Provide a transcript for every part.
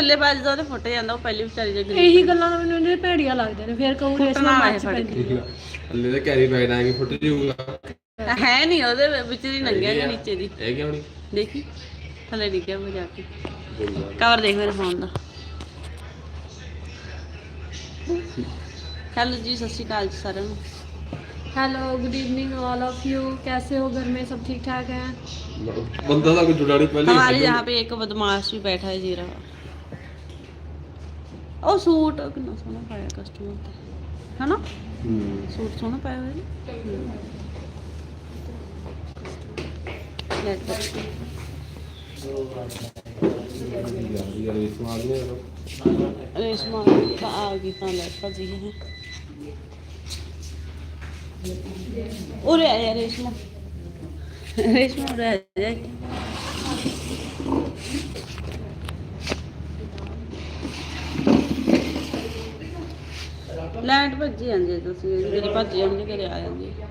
ਥੱਲੇ ਵੱਜਦਾ ਉਹਦੇ ਫੁੱਟ ਜਾਂਦਾ ਉਹ ਪਹਿਲੀ ਵਿਚਾਰੀ ਦੇ ਗਰੀਬ ਇਹੀ ਗੱਲਾਂ ਤਾਂ ਮੈਨੂੰ ਇਹਦੇ ਭੈੜੀਆਂ ਲੱਗਦੇ ਨੇ ਫਿਰ ਕਹੂ ਰੇਸ਼ਮਾ ਫੁੱਟਣਾ ਹੈ ਮੱਚ ਫੜ ਪੈਂਦੀ ਕੇ ਅੱਲੇ ਦੇ ਕੈਰੀ ਬੈਗ ਆਏਗੀ ਫੁੱਟ ਜਾਊਗਾ ਹੈ ਨਹੀਂ ਉਹਦੇ ਵਿੱਚ ਦੀ ਨੰਗਿਆ ਜਿਹਾ ਨੀਚੇ ਦੀ ਇਹ ਕਿਉਂ ਨਹੀਂ ਦੇਖੀ ਥੱਲੇ ਡਿੱਗਿਆ ਹੋ ਜਾ ਕੇ ਬੋਲਦਾ ਕਵਰ ਦੇਖ ਮੇਰੇ ਫੋਨ ਦਾ ਹੈਲੋ ਜੀ ਸਤਿ ਸ਼੍ਰੀ ਅਕਾਲ ਜੀ ਸਾਰਿਆਂ ਨੂੰ hello good evening all of you कैसे हो घर में सब ठीक ठाक हैं ਬੰਦਾ ਤਾਂ ਕੋਈ ਜੁੜਾ ਨਹੀਂ ਪਹਿਲੇ हमारे यहाँ पे एक बदमाश भी बैठा है जीरा ਉਹ ਸੂਟ ਕਿੰਨਾ ਸੋਹਣਾ ਪਾਇਆ ਕਸਟਮਰ ਤੇ ਹਨਾ ਹੂੰ ਸੂਟ ਸੋਹਣਾ ਪਾਇਆ ਹੋਇਆ ਨਾ ਲੈ ਕੇ। ਯਾਰ ਇਹ ਸਵਾਲ ਨਹੀਂ ਰੇਸ਼ਮਾ ਤਾਂ ਆ ਗਈ ਤਾਂ ਲੈ ਭਜੀ ਹੈ ਉਰੇ ਆ ਯਾਰ ਰੇਸ਼ਮਾ ਰੇਸ਼ਮਾ ਉਰੇ ਆ ਜਾ ਲੈਂਡ ਭੱਜੀ ਜਾਂਦੀ ਹੈ ਤੁਸੀਂ ਜਿਹੜੀ ਭੱਜ ਜਾਂਦੀ ਘਰੇ ਆ ਜਾਂਦੀ ਹੈ।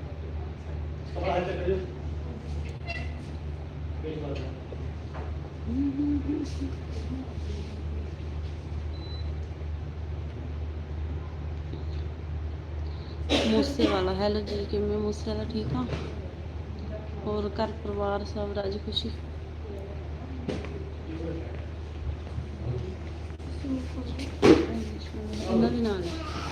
ਮੂਸੇ ਵਾਲਾ ਹੈਲੋ ਜੀ ਕਿਵੇਂ ਮੂਸੇ ਵਾਲਾ ਠੀਕ ਆ? ਹੋਰ ਘਰ ਪਰਿਵਾਰ ਸਭ ਰਾਜੀ ਖੁਸ਼ੀ? ਉਹਨਾਂ ਵੀ ਨਾਲ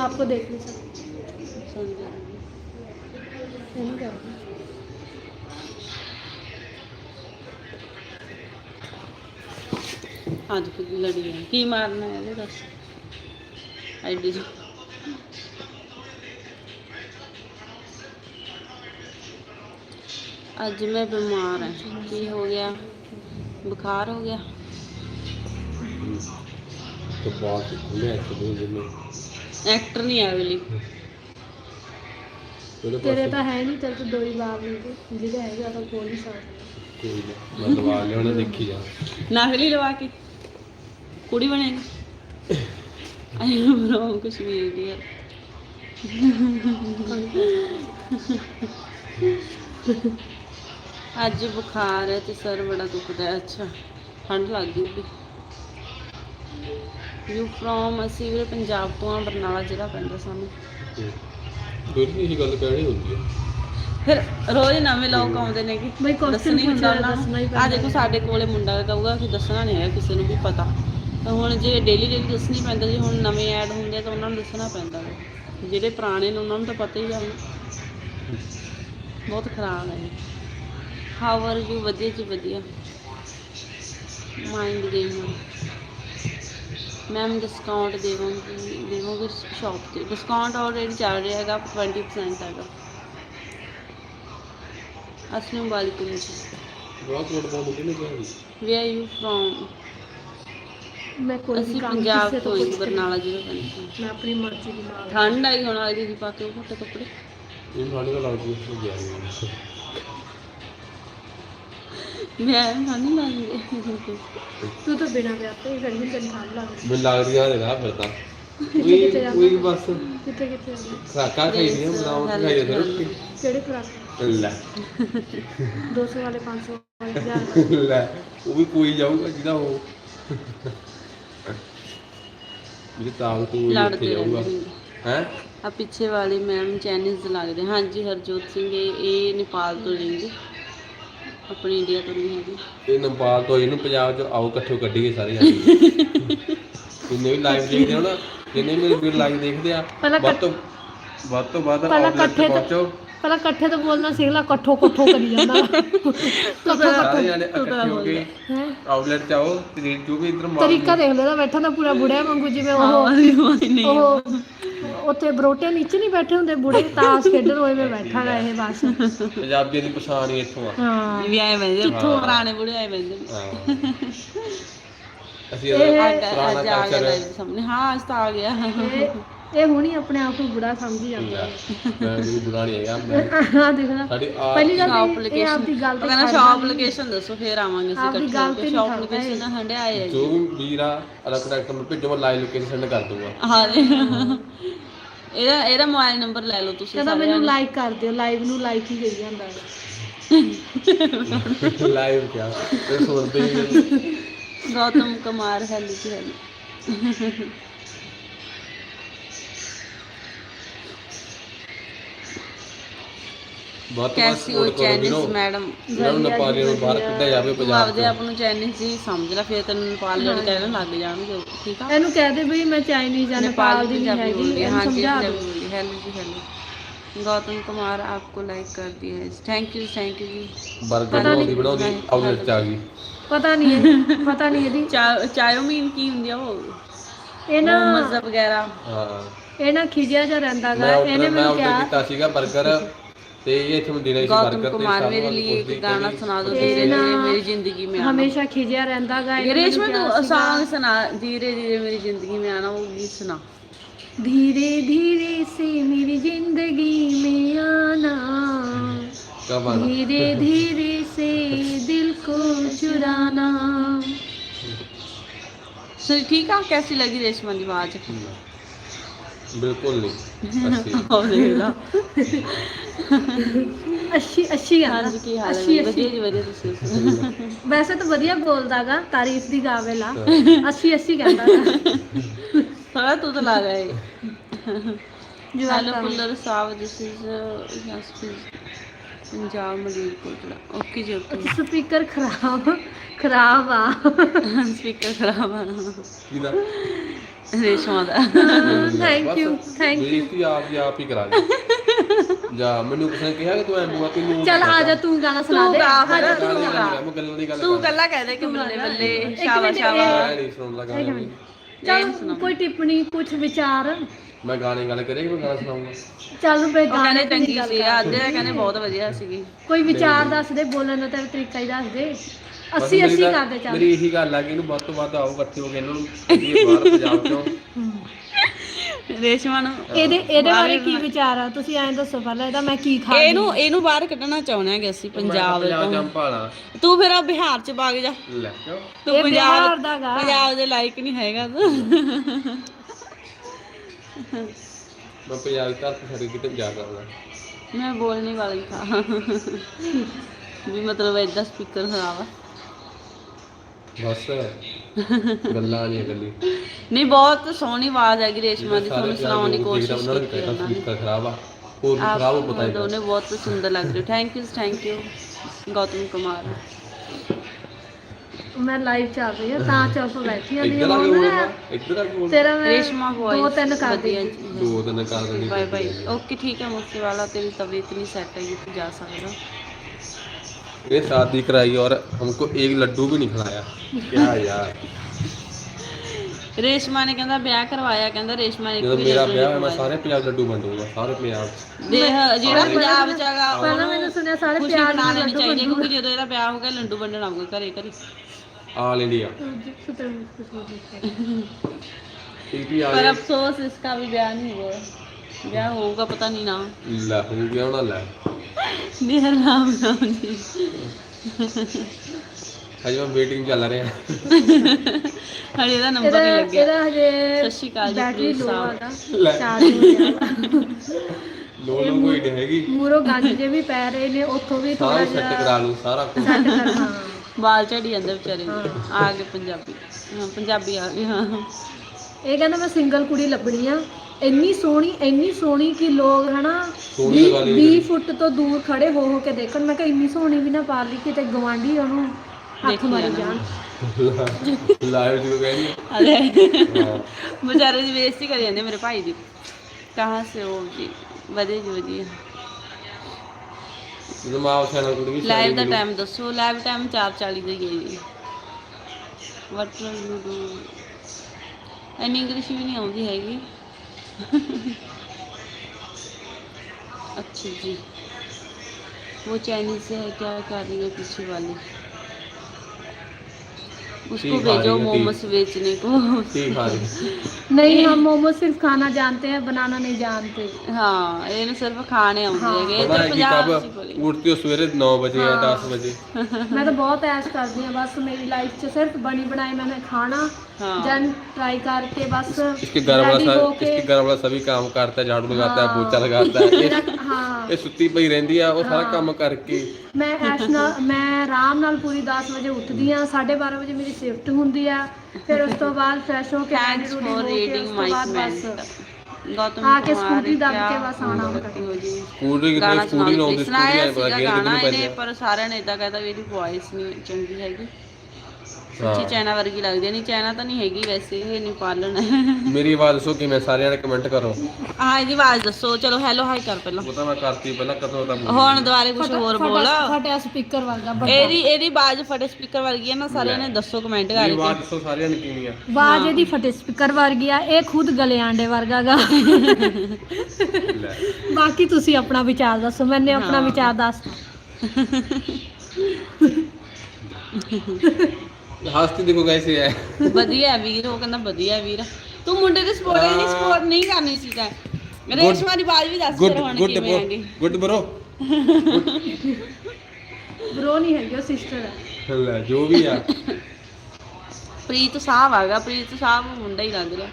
आपको देख नहीं सकते ਸੁਣ ਜਾ नहीं करते ਅੱਜ ਫਿਰ ਲੜੀ ਹੈ ਕੀ ਮਾਰਨਾ ਹੈ ਇਹਦੇ ਦੱਸ ਆਈਡੀ ਜੋ ਅੱਜ ਮੈਂ ਬਿਮਾਰ ਹਾਂ ਕੀ ਹੋ ਗਿਆ ਬੁਖਾਰ ਹੋ ਗਿਆ ਤੋਂ ਬਾਅਦ ਖੁੱਲੇ ਐਕਟਰ ਦੇ ਜਿੰਨੇ ਐਕਟਰ ਨਹੀਂ ਆ ਵੇਲੇ ਕਿਹੜੇ ਤੇਰੇ ਤਾਂ ਹੈ ਨਹੀਂ ਤੇਰੇ ਤਾਂ ਦੋ ਹੀ ਬਾਪ ਨੇ ਤੇ ਜਿਹਦਾ ਹੈਗਾ ਤਾਂ ਕੋਲ ਹੀ ਸਾਥ ਕੋਈ ਨਾ ਮੈਂ ਲਵਾ ਲਿਆ ਉਹਨੇ ਦੇਖੀ ਜਾ। ਨਾਗਲੀ ਲਵਾ ਕੇ। ਕੁੜੀ ਬਣੇਗੀ। ਆਈ ਬਰੋ ਕਸ਼ਮੀਰ ਦੀ ਆ। ਅੱਜ ਬੁਖਾਰ ਹੈ ਤੇ ਸਰ ਬੜਾ ਦੁਖਦਾ ਹੈ। ਅੱਛਾ ਠੰਡ ਲੱਗ ਗਈ। ਯੂ ਫਰੋਮ ਅਸੀਂ ਵੀਰੇ ਪੰਜਾਬ ਤੋਂ ਆ ਬਰਨਾਲਾ ਜ਼ਿਲ੍ਹਾ ਪੈਂਦਾ ਸਾਨੂੰ। ਫਿਰ ਵੀ ਇਹ ਗੱਲ ਕਹਿਣੀ ਹੁੰਦੀ ਹੈ। ਫਿਰ ਰੋਜ਼ ਨਵੇਂ ਲੋਕ ਆਉਂਦੇ ਨੇ ਕਿ ਬਈ question ਦੱਸਣਾ ਹੁੰਦਾ ਪੁੱਛਣਾ, ਉਹਨਾਂ ਦੱਸਣਾ ਹੀ ਨੂੰ ਪੈਂਦਾ। ਆ ਦੇਖੋ ਸਾਡੇ ਕੋਲੇ ਮੁੰਡਾ ਕਹੂਗਾ ਕਿ ਦੱਸਣਾ ਨਹੀਂ ਹੈ ਕਿਸੇ ਨੂੰ ਵੀ ਪਤਾ। ਤਾਂ ਹੁਣ ਜੇ ਡੇਲੀ ਡੇਲੀ ਦੱਸਣੀ ਪੈਂਦਾ ਜੀ ਹੁਣ ਨਵੇਂ ਐਡ ਹੁੰਦੇ ਆ ਤਾਂ ਉਹਨਾਂ ਨੂੰ ਦੱਸਣਾ ਪੈਂਦਾ ਵਾ। ਜਿਹੜੇ ਪੁਰਾਣੇ ਨੇ ਉਹਨਾਂ ਨੂੰ ਤਾਂ ਪਤਾ ਹੀ ਆ। ਹੁਣ ਬਹੁਤ ਖਰਾਬ ਹੈ ਆਰ ਯੂ ਵਧੀਆ ਜੀ ਵਧੀਆ। ਮਾਈਂਡ ਗੇਮ ਮੈਮ ਡਿਸਕਾਊਂਟ ਦੇਵਾਂਗੀ ਦੇਵੋਗੇ ਸ਼ਾਪ ਤੇ। ਡਿਸਕਾਊਂਟ ਆਲਰੇਡੀ ਚੱਲ ਰਿਹਾ ਹੈਗਾ 20% ਹੈਗਾ। ਅਸਲਾਮ ਵਾਲੇਕੁਮ ਜੀ ਬਹੁਤ ਗੁੱਡ ਬੋਲ ਮੁੰਡੇ ਨੇ ਕਿਹਾ ਵੀ ਵੇਅਰ ਯੂ ਫਰੋਮ ਮੈਂ ਕੋਈ ਅਸੀਂ ਪੰਜਾਬ ਤੋਂ ਹੀ ਬਰਨਾਲਾ ਜ਼ਿਲ੍ਹਾ ਤੋਂ ਮੈਂ ਆਪਣੀ ਮਰਜ਼ੀ ਦੇ ਨਾਲ। ਠੰਡ ਆਈ ਹੁਣ ਆਈ ਦੀ ਪਾ ਕੇ ਉਹ ਕੱਪੜੇ। ਇਹ ਨਾਲ ਦਾ ਲੱਗ ਗਿਆ ਮੈਂ ਨਹੀਂ ਮੰਨਦੀ ਤੂੰ ਤਾਂ ਬਿਨਾ ਵਿਆਹ ਤੋਂ ਹੀ ਗਰਮੀ ਤੈਨੂੰ ਠੰਡ ਲੱਗਦੀ ਲੱਗਦੀ ਆ ਉਹ ਵੀ ਕੋਈ ਜਾਊਗਾ ਜਿਹਦਾ ਉਹ। ਮੇਰੇ ਤਾਂ ਤੂੰ ਇੱਥੇ ਲੜਦੇ ਹੈ? ਆ ਪਿੱਛੇ ਵਾਲੇ ਮੈਮ ਚਾਈਨੀਜ਼ ਲੱਗਦੇ। ਹਾਂਜੀ ਹਰਜੋਤ ਸਿੰਘ ਇਹ ਨੇਪਾਲ ਤੋਂ ਰਹਿੰਦੇ। ਆਪਣੀ ਇੰਡੀਆ ਤੋਂ ਨਹੀਂ ਹੈਗੇ। ਇਹ ਨੇਪਾਲ ਤੋਂ ਇਹਨੂੰ ਪੰਜਾਬ ਚ ਆਓ ਇਕੱਠੇ ਕੱਢੀਏ ਸਾਰੇ ਜਾਣੇ। ਜਿੰਨੇ ਵੀ ਲਾਈਵ ਦੇਖਦੇ ਹੋ ਨਾ ਜਿੰਨੇ ਮੇਰੇ ਵੀਰ ਲਾਈਵ ਦੇਖਦੇ ਆ ਵੱਧ ਤੋਂ ਵੱਧ ਤੋਂ ਵੱਧ ਪਹਿਲਾਂ ਇਕੱਠੇ ਤਾਂ- ਪਹੁੰਚੋ। ਪਹਿਲਾਂ ਇਕੱਠੇ ਤੋਂ ਬੋਲਣਾ ਸਿੱਖ ਲਾ ਇਕੱਠੋ ਇਕੱਠੋ ਕਰੀ ਜਾਂਦਾ ਇਕੱਠੋ ਸਾਰੇ ਜਾਣੇ ਇਕੱਠੇ ਹੋ ਕੇ ਹੈ? ਆਊਟਲੈਟ ਚ ਆਓ ਤੇ ਜੋ ਵੀ ਇਧਰ ਮਾਰ। ਤਰੀਕਾ ਦੇਖ ਲੈਦਾ ਬੈਠਾ ਨਾ ਪੂਰਾ ਬੁੜਿਆ ਵਾਂਗੂ ਜਿਵੇਂ ਉਹ ਨਹੀਂ। ਉਹ ਉੱਥੇ ਬਰੋਟੇ ਨੀਚੇ ਨਹੀਂ ਬੈਠੇ ਹੁੰਦੇ ਬੁੜੇ ਤਾਸ਼ ਖੇਡਣ ਹੋਏ ਮੈਂ ਬੈਠਾ ਗਾ ਇਹ ਬਸ। ਪੰਜਾਬੀਆਂ ਦੀ ਪਛਾਣ ਹੀ ਇੱਥੋਂ ਆ। ਹਾਂ। ਵੀ ਆਏ ਬੰਦੇ ਪੁਰਾਣੇ ਬੁੜੇ ਆਏ ਬੰਦੇ ਹਾਂ। ਅਸੀਂ ਇਹ- ਪੁਰਾਣਾ ਅੱਜ ਆ ਗਿਆ ਕਲਚਰ ਸਾਹਮਣੇ। ਹਾਂ ਅੱਜ ਤਾਂ ਆ ਗਿਆ। ਇਹ ਇਹ ਹੁਣੀ ਆਪਣੇ ਆਪ ਨੂੰ ਬੁੜਾ ਸਮਝੀ ਜਾਂਦਾ। ਮੈਂ ਵੀ ਬੁਰਾ ਨਹੀਂ ਹੈਗਾ ਮੈਂ ਆ ਦੇਖਣਾ ਸਾਡੀ ਆ ਪਹਿਲੀ ਗੱਲ ਸ਼ਾਪ ਇਹ- ਇਹ ਲੋਕੇਸ਼ਨ ਆਪਦੀ ਗੱਲ ਤੇ ਕਹਿੰਦਾ ਸ਼ਾਪ। ਲੋਕੇਸ਼ਨ ਦੱਸੋ ਫੇਰ ਆਵਾਂਗੇ ਅਸੀਂ ਆਪਦੀ ਗੱਲ ਹੋ ਤੇ ਨਹੀਂ ਸ਼ਾਪ ਖੜਦਾ ਲੋਕੇਸ਼ਨ ਦਾ ਹੰਡਿਆਏ ਹੈ ਜੋ। ਵੀ ਵੀਰ ਆ ਅਲੱਗ ਡਾਕਟਰ ਨੂੰ ਭੇਜੋ ਮੈਂ ਲਾਈਵ ਲੋਕੇਸ਼ਨ ਸੈਂਡ ਕਰ ਦੂੰਗਾ। ਹਾਂ ਜੀ। ਇਹਦਾ ਇਹਦਾ ਮੋਬਾਈਲ ਨੰਬਰ ਲੈ ਲਓ ਤੁਸੀਂ ਕਹਿੰਦਾ ਸਾਰੇ ਮੈਨੂੰ ਲਾਈਕ ਕਰ ਦਿਓ ਲਾਈਵ ਨੂੰ ਲਾਈਕ ਹੀ ਕਰੀ ਜਾਂਦਾ ਹੈ। ਲਾਈਵ ਕਿਆ? ਤੇ ਸੁਣਦੇ ਹੀ ਨਹੀਂ। ਗੌਤਮ ਕੁਮਾਰ ਹੈਲੀ ਜੀ ਵੱਧ ਤੋਂ ਕੈਸੀ ਉਹ support ਮੈਡਮ ਇਹਨਾਂ ਨੂੰ ਨੂੰ ਬਾਹਰ ਕੱਢਿਆ ਜਾਵੇ ਤੂੰ ਪੰਜਾਬ ਆਪਦੇ ਆਪ ਨੂੰ ਚਾਈਨੀਜ਼ ਹੀ ਸਮਝ ਲੈ ਫਿਰ ਤੈਨੂੰ ਨੇਪਾਲ ਜਿਹੜੇ ਕਹਿਣ ਲੱਗ ਜਾਣਗੇ ਠੀਕ ਆ? ਇਹਨੂੰ ਕਹਿ ਦੇ ਬਈ ਮੈਂ ਚਾਈਨੀਜ਼ ਆ नेपाल ਦੀ ਨਹੀਂ ਹੈਗੀ ਇਹਨੂੰ ਸਮਝਾ ਦੇ। हेलो जी हेलो गौतम कुमार आपको लाइक कर दिया है थैंक यू थैंक यू जी ਬਰਗਰ ਬਣਾਉਂਦੀ ਬਣਾਉਂਦੀ ਆਉਂਦੇ ਚ ਆ ਗਈ। ਪਤਾ ਨਹੀਂ ਇਹ- ਪਤਾ ਨਹੀਂ ਇਹਦੀ। चा- चायो मीन ਹੁੰਦੀ ਆ ਉਹ? ਇਹ ਨਾ ਮਜ਼ਾ ਵਗੈਰਾ। ਹਾਂ। ਇਹ ਨਾ ਖਿਜਿਆ ਜਾ ਰਹਿੰਦਾ ਗਾ। ਮੈਂ ਉਹਨੇ ਮੈਂ ਮੈਨੂੰ ਆਰਡਰ ਸੀਗਾ 버ਗਰ ਤੇ ये थे मुझे इसी बात गौतम करते कुमार मेरे लिए एक गाना सुना दो धीरे धीरे मेरी जिंदगी में आना ਹਮੇਸ਼ਾ ਖਿਜਿਆ ਰਹਿੰਦਾ ਗਾ ये ਇਹਨਾਂ ਨੂੰ रेशमा ਤੂੰ ਪਿਆਰ ਸੀਗਾ। सॉन्ग सुना धीरे धीरे मेरी जिंदगी में आना वो गीत सुना धीरे धीरे से मेरी जिंदगी में आना क्या बात है। धीरे धीरे से दिल को चुराना सर ठीक है कैसी लगी रेशमा की आवाज हम्म। ਬਿਲਕੁਲ ਨਹੀਂ। ਅੱਛੀ ਅੱਛੀ ਵੈਸੇ ਤਾਂ ਵਧੀਆ ਬੋਲਦਾਗਾ ਤਾਰੀਫ ਦੀ ਗਾਵੇ ਲਾ। ਅੱਛੀ ਅੱਛੀ ਕਹਿੰਦਾ ਸਾਰਾ ਤੂੰ ਤਾਂ ਲਾ ਗਏ Jawala Puller Sahib this is yes please Punjab Malerkotla okay ਜੀ ਸਪੀਕਰ ਖਰਾਬ ਖਰਾਬ ਆ। ਸਪੀਕਰ ਖਰਾਬ ਆ। ਕਿਹਦਾ? ਰੇਸ਼ਮਾ ਦਾ ਥੈਂਕ ਯੂ ਥੈਂਕ ਯੂ ਬੇਇੱਜ਼ਤੀ ਆਪ ਦੀ ਆਪ ਹੀ ਕਰਾ ਲਈ। ਜਾ ਮੈਨੂੰ ਕਿਸੇ ਨੇ ਕਿਹਾ ਕਿ ਤੂੰ ਐ ਬੁਆ ਤੈਨੂੰ ਚਲ ਆ ਜਾ ਤੂੰ ਗਾਣਾ ਸੁਣਾ ਦੇ। ਹਾਂ, ਫਿਰ, ਤੂੰ ਗੱਲਾਂ ਗਾ। ਦੀ ਗੱਲ ਮੈਂ ਗੱਲਾਂ ਦੀ ਗੱਲ ਤੂੰ ਕੱਲਾ ਕਹਿ ਦੇ ਕਿ ਬੱਲੇ ਬੱਲੇ ਸ਼ਾਵਾ ਸ਼ਾਵਾ ਮੈਂ ਨਹੀਂ ਸੁਣਨ ਲੱਗਾ। ਚਲ ਕੋਈ ਟਿੱਪਣੀ ਕੁਝ ਵਿਚਾਰ? ਮੈਂ ਗਾਣੇ ਗੱਲ ਕਰੇ ਕਿ ਮੈਂ ਗਾਣਾ ਸੁਣਾਉਂਗਾ? ਚੱਲ ਬੇ ਉਹ ਗਾਣੇ ਚੰਗੀ ਗੱਲ ਸੀ। ਅੱਜ ਕਹਿੰਦੇ ਬਹੁਤ ਵਧੀਆ ਸੀਗੀ। ਕੋਈ ਵਿਚਾਰ ਦੱਸ ਦੇ ਬੋਲਣ ਦਾ ਤੇਰਾ ਤਰੀਕਾ ਹੀ ਦੱਸ ਦੇ। ਬਸ ਅੱਸੀ ਮੇਰੀ ਅੱਸੀ ਤਾਂ- ਕਰਦੇ ਚੱਲ। ਮੇਰੀ ਇਹੀ ਗੱਲ ਆ ਕਿ ਇਹਨੂੰ ਵੱਧ ਤੋਂ ਵੱਧ ਆਓ ਇਕੱਠੇ ਹੋ ਕੇ ਇਹਨਾਂ ਨੂੰ ਬਾਹਰ ਪੰਜਾਬ ਚੋਂ। ਰੇਸ਼ਮਾ ਨੂੰ ਇਹਦੇ ਇਹਦੇ ਬਾਰੇ ਕੀ ਵਿਚਾਰ ਆ? ਤੁਸੀਂ ਐਂ ਦੱਸੋ ਪਹਿਲਾਂ ਇਹਦਾ ਮੈਂ ਕੀ ਖਾ ਇਹਨੂੰ ਇਹਨੂੰ ਬਾਹਰ ਕੱਢਣਾ ਚਾਹੁੰਦੇ ਹੈਗੇ ਅਸੀਂ ਪੰਜਾਬ ਪੰਜਾਬ ਤੋਂ। ਤੂੰ ਫਿਰ ਆ ਬਿਹਾਰ ਚ ਵਗ ਜਾ। ਲੈ ਕਿਉਂ ਤੂੰ ਇਹ ਬਿਹਾਰ ਪੰਜਾਬ ਦਾ ਗਾ। ਪੰਜਾਬ ਦੇ ਲਾਇਕ ਨਹੀਂ ਹੈਗਾ ਤੂੰ। ਮੈਂ ਪੰਜਾਬ ਦੀ ਧਰਤੀ ਛੱਡ ਕੇ ਕਿਤੇ ਜਾ ਸਕਦਾ ਮੈਂ ਬੋਲਣੇ ਵਾਲੀ ਥਾ ਵੀ ਮਤਲਬ ਏਦਾਂ ਸਪੀਕਰ ਖਰਾਬ ਆ। ਨਹੀਂ ਬਹੁਤ ਸੋਹਣੀ ਆਵਾਜ਼ ਹੈਗੀ ਰੇਸ਼ਮਾ ਦੀ ਤੁਹਾਨੂੰ ਸੁਣਾਉਣ ਦੀ ਕੋਸ਼ਿਸ਼ ਕੀਤੀ ਉਹਨਾਂ ਨੇ। ਖਰਾਬ ਆ ਪਤਾ ਹੈ ਦੋਨੇ ਬਹੁਤ ਮੈਂ ਲਾਈਵ ਚੱਲ ਰਹੀ ਹਾਂ ਤਾਂ ਚੁੱਪ ਬੈਠੀ ਹਾਂ ਨਹੀਂ ਬੋਲਣਾ ਇੱਧਰ ਆ ਬੋਲ ਤੇਰਾ ਮੈਂ ਰੇਸ਼ਮਾ ਵੌਇਸ ਦੋ ਤਿੰਨ ਕਰ ਦਿਆਂ ਦੋ ਤਿੰਨ ਕਰ ਦਿਆਂ ਬਾਏ ਬਾਏ ਓਕੇ ਠੀਕ ਹੈ ਮੁਸੀ ਵਾਲਾ ਤੇਰੀ ਤਬੀਅਤ ਨਹੀਂ ਸੈੱਟ ਹੈ ਤੂੰ ਜਾ ਸਕਦਾ। ये शादी कराई और हमको एक लड्डू भी नहीं खिलाया क्या यार ਰੇਸ਼ਮਾ ਨੇ ਕਹਿੰਦਾ ਵਿਆਹ ਕਰਵਾਇਆ ਕਹਿੰਦਾ ਰੇਸ਼ਮਾ ਨੇ ਇੱਕ ਜਦੋਂ ਵੀ ਮੇਰਾ ਲੱਡੂ ਵਿਆਹ ਨਹੀਂ ਹੋਇਆ ਮੈਂ ਖਵਾਇਆ। ਸਾਰੇ ਪੰਜਾਬ ਲੱਡੂ ਵੰਡੂਗਾ ਸਾਰੇ ਪੰਜਾਬ 'ਚ। ਦੇਖ ਜਿਹੜਾ ਪੰਜਾਬ ਚ ਹੈਗਾ ਪਹਿਲਾਂ ਮੈਨੂੰ ਸੁਣਿਆ ਸਾਰੇ ਖੁਸ਼ੀ ਪਿਆਰ ਮਨਾ ਨਾਲ ਲੈਣੀ ਲੱਡੂ ਚਾਹੀਦੀ ਹੈ, ਕਿਉਂਕਿ ਜਦੋਂ ਇਹਦਾ ਵਿਆਹ ਹੋਊਗਾ ਲੰਡੂ ਵੰਡਣ ਆਊਗਾ ਘਰੇ ਘਰੇ ਆਲ ਇੰਡੀਆ टीपी आ पर गया अफसोस इसका भी ब्याह नहीं हुआ ब्याह होगा पता नहीं ना ਲੈ ਹੋ ਗਿਆ ਉਹਨਾਂ ਲੈ ਮੇਰਾ ਨਾਮ ਨਾਮ ਜੀ ਹਜੇ ਮੈਂ ਵੇਟਿੰਗ ਚੱਲ ਰਿਹਾ। ਹਰੇ ਇਹਦਾ ਨੰਬਰ ਨਹੀਂ ਲੱਗਿਆ। ਇਹਦਾ ਹਜੇ ਸ਼੍ਰੀ ਅਕਾਲ ਜੀ ਬੈਟਰੀ ਲੋ ਸਾਹਿਬ। ਆਦਾ ਲੈ। ਚਾਰਜ ਲੋ ਲੋ ਕੋਈ ਨਹੀਂ ਹੈਗੀ। ਮੂਰੋ ਗੰਜ ਜੇ ਵੀ ਪੈ ਰਹੇ ਨੇ ਉੱਥੋਂ ਵੀ ਥੋੜਾ ਸਾਰੇ ਸੈੱਟ ਕਰਾ ਲੂ ਸਾਰਾ ਕੁਝ ਸੈੱਟ ਕਰਨਾ ਵਾਲ ਝੜੀ ਜਾਂਦੇ ਵਿਚਾਰੇ ਆ ਗਏ ਪੰਜਾਬੀ। ਪੰਜਾਬੀ ਆ ਗਏ ਹਾਂ। ਇਹ ਕਹਿੰਦਾ ਮੈਂ ਸਿੰਗਲ ਕੁੜੀ ਲੱਭਣੀ ਆ। ਇੰਨੀ ਸੋਹਣੀ ਇੰਨੀ ਸੋਹਣੀ ਕਿ ਲੋਕ ਹਨਾ ਸੋਹਣੀ ਲਗਾ ਲਈ 20 ਫੁੱਟ ਤੋਂ ਦੂਰ ਖੜੇ ਹੋ ਹੋ ਕੇ ਦੇਖਣ। ਮੈਂ ਕਿਹਾ ਇੰਨੀ ਸੋਹਣੀ ਵੀ ਨਾ ਪਾ ਲਈ ਕਿਤੇ ਗਵਾਂਢੀ ਉਹਨੂੰ ਹੱਥ ਦੇਖੀ ਮਾਰੀ ਜਾਣਾ। ਲਾਈਵ ਜੋ ਕਹਿੰਦੀ ਅਰੇ। ਹਾਂ। ਵਿਚਾਰੇ ਦੀ ਬੇਇੱਜ਼ਤੀ ਕਰੀ ਜਾਂਦੇ ਮੇਰੇ ਭਾਈ ਦੀ। ਕਹਾਂ ਸੇ ਹੋ ਜੀ? ਵਧੀਆ ਜੀ ਵਧੀਆ ਜਦੋਂ ਮਾਂ ਉਸ ਨਾਲ ਕੁੜੀ ਵੀ ਲਾਈਵ ਦਾ ਟਾਈਮ ਦੱਸੋ। ਲਾਈਵ ਟਾਈਮ 4:40 ਦਾ ਹੀ ਹੈ ਜੀ। What will you do any English ਵੀ ਨਹੀਂ ਆਉਂਦੀ ਹੈਗੀ। अच्छा जी वो चाइनीज से है क्या कर रही है पीछे वाली उसको खा रही भेजो हो, ठीक। मोमोस बेचने को टी खा रही है। ਨਹੀਂ ਹਮ ਮੋਮੋ ਸਿਰਫ ਖਾਣਾ ਜਾਣਤੇ ਹੈ ਬਣਾਉਣਾ ਨਹੀਂ ਜਾਣਤੇ हाँ ये सिर्फ खाने आते हैं पता है कि कब उठती हो सवेरे नौ बजे या हाँ। दस बजे ਮੈਂ ਤਾਂ ਬਹੁਤ ਐਸ਼ ਕਰਦੀ ਹਾਂ ਬਸ ਮੇਰੀ ਲਾਈਫ 'ਚ ਸਿਰਫ ਬਣੀ ਬਣਾਈ ਮੈਂ ਖਾਣਾ हाँ ਜਨ ਟਰਾਈ ਕਰਕੇ ਬਸ इसके घर वाला ready हो सब के- इसके घर वाला सभी काम करता है झाड़ू लगाता है हाँ। पोछा लगाता है ये- हाँ ਇਹ ਸੁੱਤੀ ਪਈ ਰਹਿੰਦੀ ਆ ਉਹ ਸਾਰਾ ਕੰਮ ਕਰਕੇ। ਮੈਂ ਐਸ਼ ਨਾਲ ਮੈਂ ਆਰਾਮ ਨਾਲ ਪੂਰੀ 10 ਵਜੇ ਉੱਠਦੀ ਆ 12:30 ਵਜੇ ਮੇਰੀ ਸ਼ਿਫਟ ਹੁੰਦੀ ਆ ਫਿਰ ਉਸ ਤੋਂ ਬਾਅਦ ਫਰੈਸ਼ ਹੋ ਕੇ ਥੈਂਕਸ ਰੀਡਿੰਗ ਉਸ ਤੋਂ ਗੌਤਮ ਆ ਕੇ ਸਕੂਟੀ ਦੱਬ ਕੇ ਬਸ ਆਉਣਾ ਹੁੰਦਾ ਸਕੂਟਰੀ ਕਿਤੇ ਗਾਣਾ ਸਕੂਟਰੀ ਸੁਣਾਉਂਦੇ ਲਾਉਂਦੇ ਪਰ ਸਾਰਿਆਂ ਨੇ ਇਦਾਂ ਕਹਿਤਾ ਵੀ ਇਹਦੀ ਵੌਇਸ ਨਹੀਂ ਚੰਗੀ ਹੈਗੀ। ਸੱਚੀ ਚਾਈਨਾ ਵਰਗੀ ਲੱਗਦੀ ਨਹੀਂ ਚਾਈਨਾ ਤਾਂ ਨਹੀਂ ਹੈਗੀ ਵੈਸੇ ਇਹ ਨੇਪਾਲਨ ਹੈ ਮੇਰੀ ਆਵਾਜ਼ ਦੱਸੋ ਕਿਵੇਂ ਸਾਰਿਆਂ ਨੇ ਕਮੈਂਟ ਕਰੋ। ਹਾਂ ਇਹਦੀ ਆਵਾਜ਼ ਦੱਸੋ। ਚਲੋ ਹੈਲੋ ਹਾਈ ਕਰ ਪਹਿਲਾਂ। ਉਹ ਤਾਂ ਮੈਂ ਕਰਤੀ ਪਹਿਲਾਂ ਕਦੋਂ ਤਾਂ ਹੁਣ ਦੁਬਾਰੇ ਕੁਝ ਹੋਰ ਬੋਲ। ਫਟਿਆ ਸਪੀਕਰ ਵਰਗਾ ਇਹਦੀ ਇਹਦੀ ਆਵਾਜ਼ ਫਟੇ ਸਪੀਕਰ ਵਰਗੀ ਹੈ ਨਾ ਸਾਰਿਆਂ ਨੇ ਦੱਸੋ ਕਮੈਂਟ ਕਰਕੇ। ਆਵਾਜ਼ ਦੱਸੋ ਸਾਰਿਆਂ ਨੇ ਕਿਵੇਂ ਆ? ਆਵਾਜ਼ ਇਹਦੀ ਫਟੇ ਸਪੀਕਰ ਵਰਗੀ ਆ ਇਹ ਖੁਦ ਗਲੇ ਆਂਡੇ ਵਰਗਾ ਗਾ। ਲੈ। ਬਾਕੀ ਤੁਸੀਂ ਆਪਣਾ ਵਿਚਾਰ ਦੱਸੋ ਮੈਨੇ ਆਪਣਾ। ਵਿਚਾਰ ਦੱਸਤਾ ਹਸਤੀ ਦੇਖੋ ਕੈਸੇ ਹੈ। ਵਧੀਆ ਵੀਰ ਉਹ ਕਹਿੰਦਾ ਵਧੀਆ ਵੀਰ। ਤੂੰ ਮੁੰਡੇ ਦੇ ਸਪੋਰਟ ਇਹਦੀ ਸਪੋਰਟ ਨਹੀਂ ਕਰਨੀ ਸੀ ਤਾਂ। ਰੇਸ਼ਮਾ ਦੀ ਆਵਾਜ਼ ਵੀ ਦੱਸ ਫਿਰ ਹੁਣ ਗੁੱਡ ਕਿਵੇਂ ਹੈਗੀ। ਗੁੱਡ ਬਰੋ ਬ్రో ਨਹੀਂ ਹੈਗੀ ਉਹ ਸਿਸਟਰ ਹੈ ਲੈ ਜੋ ਵੀ ਆ। ਪ੍ਰੀਤ ਸਾਹਿਬ ਆਗਾ ਪ੍ਰੀਤ ਸਾਹਿਬ ਮੁੰਡਾ ਹੀ ਲੱਗ ਰਿਹਾ।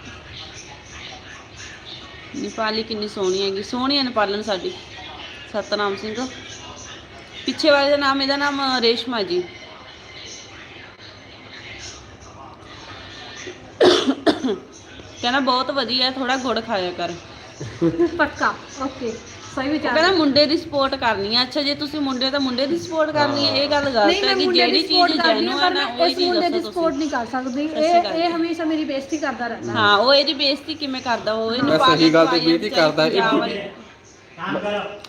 ਨੇਪਾਲੀ ਕਿੰਨੀ ਸੋਹਣੀ ਹੈਗੀ। ਸੋਹਣੀ ਹੈ ਨੇਪਾਲਨ ਸਾਡੀ। ਸਤਨਾਮ ਸਿੰਘ। ਪਿੱਛੇ ਵਾਲੇ ਦਾ ਨਾਮ ਇਹਦਾ ਨਾਮ ਰੇਸ਼ਮਾ ਜੀ। ਕਹਿੰਦਾ ਬਹੁਤ ਵਧੀਆ ਥੋੜਾ ਗੁੜ ਖਾਇਆ ਕਰ। ਪੱਕਾ ਓਕੇ ਸਹੀ ਵਿਚਾਰ। ਕਹਿੰਦਾ ਮੁੰਡੇ ਦੀ ਸਪੋਰਟ ਕਰਨੀ ਆ। ਅੱਛਾ ਜੇ ਤੁਸੀਂ ਮੁੰਡੇ ਤਾਂ ਮੁੰਡੇ ਦੀ ਸਪੋਰਟ ਕਰਨੀ ਹੈ ਇਹ ਗੱਲ ਨਹੀਂ ਗਲਤ ਹੈ ਮੈਂ ਕਿ ਮੁੰਡੇ ਜਿਹੜੀ ਦੀ ਸਪੋਰਟ ਚੀਜ਼ ਕਰਦੀ ਹਾਂ ਜੈਨੂਅਨ ਪਰ ਹੈ ਮੈਂ ਉਹ ਇਸ ਚੀਜ਼ ਮੁੰਡੇ ਦੀ ਦੱਸੋ ਸਪੋਰਟ ਤੁਸੀਂ। ਨਹੀਂ ਕਰ ਸਕਦੀ। ਇਹ। ਇਹ ਹਮੇਸ਼ਾ ਮੇਰੀ ਬੇਇੱਜ਼ਤੀ ਕਰਦਾ ਰਹਿੰਦਾ। ਹਾਂ ਉਹ ਇਹਦੀ ਬੇਇੱਜ਼ਤੀ ਕਿਵੇਂ ਕਰਦਾ? ਉਹ ਇਹਨੂੰ ਮੈਂ ਸਹੀ ਗੱਲ ਤੇ ਬੇਇੱਜ਼ਤੀ ਕਰਦਾ, ਇਹ।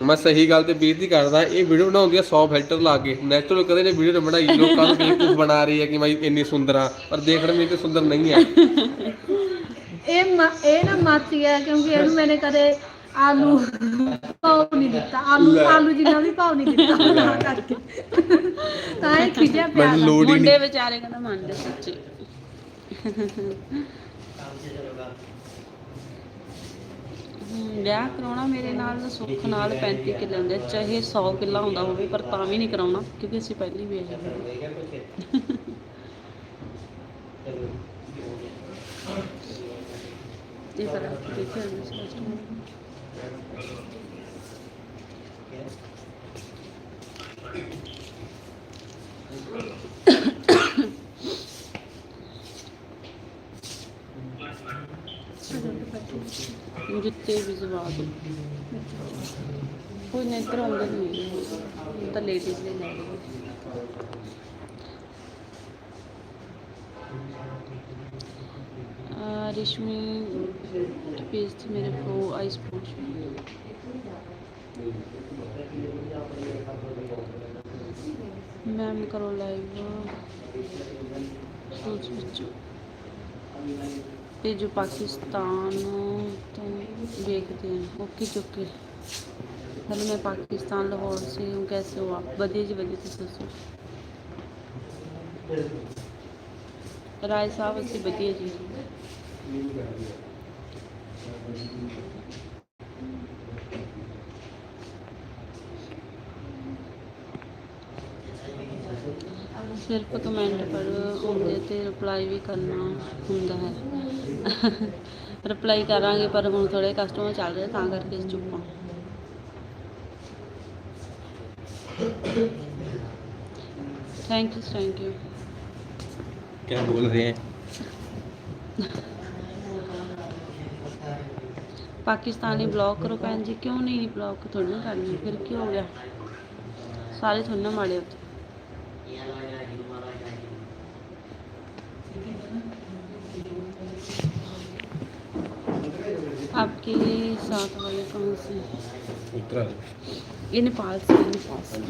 ਮੈਂ ਸਹੀ ਗੱਲ ਤੇ ਬੇਇੱਜ਼ਤੀ ਕਰਦਾ ਇਹ ਵੀਡੀਓ ਬਣਾਉਂਦੀ ਆ 100 ਫਿਲਟਰ ਲਾ ਕੇ। ਨੈਚੁਰਲ ਕਦੇ ਨੇ ਵੀਡੀਓ ਬਣਾਈ ਲੋਕਾਂ ਨੂੰ ਬੇਵਕੂਫ ਬਣਾ ਰਹੀ ਹੈ ਕਿ ਮੈਂ ਇੰਨੀ ਸੁੰਦਰ ਆ ਪਰ ਦੇਖਣ ਵਿੱਚ ਤੇ ਸੁੰਦਰ ਨਹੀਂ ਹੈ ਇਹ ਮ- ਇਹ ਨਾ ਮਾਤੀ ਹੈ ਕਿਉਂਕਿ ਇਹਨੂੰ ਮੈंने ਕਦੇ ਆਲੂ ਭਾਵ ਨਹੀਂ ਦਿੱਤਾ। ਆਲੂ ਲੈ। ਆਲੂ ਜਿੰਨਾ ਵੀ ਭਾਵ ਨਹੀਂ ਦਿੱਤਾ ਤਾਂ ਕਰਕੇ। ਤਾਂ ਇਹ ਖਿਜਿਆ ਪਿਆ ਮੈਨੂੰ ਗਾ। ਲੋੜ ਹੀ ਮੁੰਡੇ ਵਿਚਾਰੇ ਕਹਿੰਦਾ ਮੰਨਦੇ ਸੱਚੇ। ਵਿਆਹ ਕਰਾਉਣਾ ਮੇਰੇ ਨਾਲ, ਸੁੱਖ ਨਾਲ 35 ਕਿੱਲੇ ਹੁੰਦੇ ਆ। ਚਾਹੇ 100 ਕਿੱਲਾ ਹੁੰਦਾ ਹੋਵੇ, ਪਰ ਤਾਂ ਵੀ ਨਹੀਂ ਕਰਾਉਣਾ, ਕਿਉਂਕਿ ਅਸੀਂ ਪਹਿਲੀ ਵੀ ਹੈ ਇਹ ਪਰ ਦੇਖਿਆ ਨਹੀਂ ਸੀ ਕਸਟਮਰ ਵੀ ਜਵਾ ਕੋਈ ਨਹੀਂ ਇੱਧਰ ਆਉਂਦਾ ਨਹੀਂ ਤਾਂ ਲੇਡੀਜ਼ ਲਈ ਲੈ ਲਈ ਆ ਰਿਸ਼ਮੀ ਮੇਰੇ ਕੋ ਆਈ ਸਪੋਰਟ ਮੈਮ ਕਰੋ ਲਾਈਵ ਸੋਚ ਵਿੱਚ। ਤੇ ਜੋ ਪਾਕਿਸਤਾਨ ਤੋਂ ਦੇਖਦੇ हैं ओके चुके हेलो मैं पाकिस्तान लाहौर से हूँ कैसे हो आप ਵਧੀਆ ਜੀ ਵਧੀਆ ਤੁਸੀਂ ਦੱਸੋ ਰਾਏ ਸਾਹਿਬ ਅਸੀਂ ਵਧੀਆ ਜੀ ਸਿਰਫ ਕਮੈਂਟ ਪਰ ਆਉਂਦੇ ਤੇ ਰਿਪਲਾਈ ਵੀ ਕਰਨਾ ਹੁੰਦਾ ਹੈ ਰਿਪਲਾਈ ਕਰਾਂਗੇ ਪਰ ਹੁਣ ਥੋੜੇ ਕਸਟਮਰ ਚੱਲ ਰਹੇ ਤਾਂ ਕਰਕੇ ਅਸੀਂ ਚੁੱਪ ਹਾਂ ਥੈਂਕ ਯੂ ਥੈਂਕ ਯੂ क्या बोल रहे हैं ਪਾਕਿਸਤਾਨੀ ਬਲੌਕ ਕਰੋ ਭੈਣ ਜੀ ਕਿਉਂ ਨਹੀਂ ਬਲੌਕ ਥੋੜੀ ਨਾ ਕਰਨੀ ਫਿਰ ਕੀ ਹੋ ਗਿਆ ਸਾਰੇ ਥੋੜੇ ਨਾ ਮਾੜੇ ਉੱਥੇ आपके साथ वाले कौन से ये नेपाल से नेपाल से।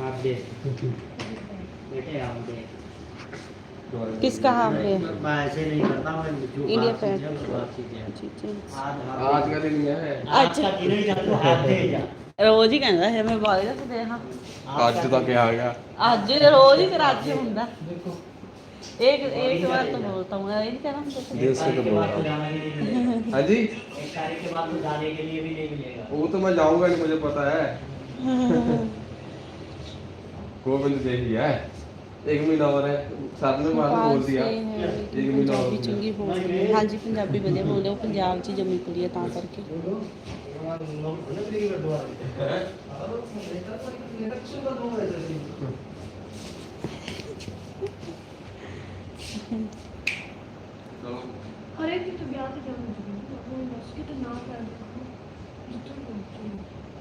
हाँ किसका हाफ़ है? इंडिया आज का दिन है। अच्छा का दिन ही जा तू हाथ दे जा ਰੋਜ਼ ਹੀ ਕਹਿੰਦਾ ਹੈ ਮੈਂ ਬਾਹਰ ਰੱਖਦੇ ਹਾਂ ਅੱਜ ਤਾਂ ਕਿਹਾ ਗਿਆ ਅੱਜ ਰੋਜ਼ ਹੀ ਫਿਰ ਅੱਜ ਹੀ ਹੁੰਦਾ एक एक बार तो बोलता हूँ ये नहीं कहना मुझे दिल से तारीख तो के बोल बाद रहा तो हूँ जाना भी नहीं मिलेगा हाँ जी एक तारीख के बाद तो जाने के लिए भी नहीं मिलेगा वो तो मैं जाऊंगा नहीं मुझे पता है गोविंद देव ही है ਇੱਕ ਮਿਲੌਰ ਹੈ ਸਭ ਨੂੰ ਮਾਤ ਬੋਲਦੀ ਆ। ਇੱਕ ਮਿਲੌਰ ਚੰਗੀ ਬੋਲਦੀ ਹੈ। ਹਾਂਜੀ ਪੰਜਾਬੀ ਵਧੀਆ ਬੋਲਦੇ ਉਹ ਪੰਜਾਬ 'ਚ ਜੰਮੀ ਕੁੜੀ ਆ ਤਾਂ ਕਰਕੇ।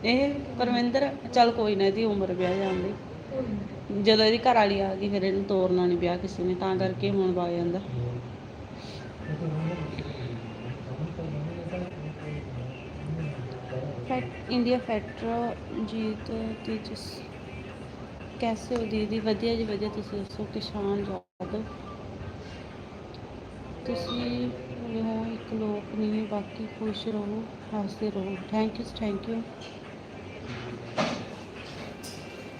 ਇਹ ਪਰਮਿੰਦਰ ਚਲ ਕੋਈ ਨਾ ਇਹਦੀ ਉਮਰ ਵਿਆਹ ਜਾਂਦੀ। ਜਦੋਂ ਇਹਦੀ ਘਰ ਵਾਲੀ ਆ ਗਈ, ਫਿਰ ਇਹਨੂੰ ਤੋਰਨਾ ਨਹੀਂ ਵਿਆਹ ਕਿਸੇ ਨੇ, ਤਾਂ ਕਰਕੇ ਹੁਣ ਵਾ ਜਾਂਦਾ। ਫੈਟ ਇੰਡੀਆ ਫੈਟਰ ਜੀਤ, ਤੇਜਸ, ਕੈਸੇ ਹੋ ਦੀਦੀ? ਵਧੀਆ ਜੀ ਵਧੀਆ, ਤੁਸੀਂ ਦੱਸੋ, ਕਿਸ਼ਾਨ ਜਾਦਵ। ਤੁਸੀਂ ਹੋ ਇੱਕ ਲੋਕ ਨਹੀਂ ਬਾਕੀ ਖੁਸ਼ ਰਹੋ, ਹੱਸਦੇ ਰਹੋ। ਥੈਂਕ ਯੂ ਥੈਂਕ ਯੂ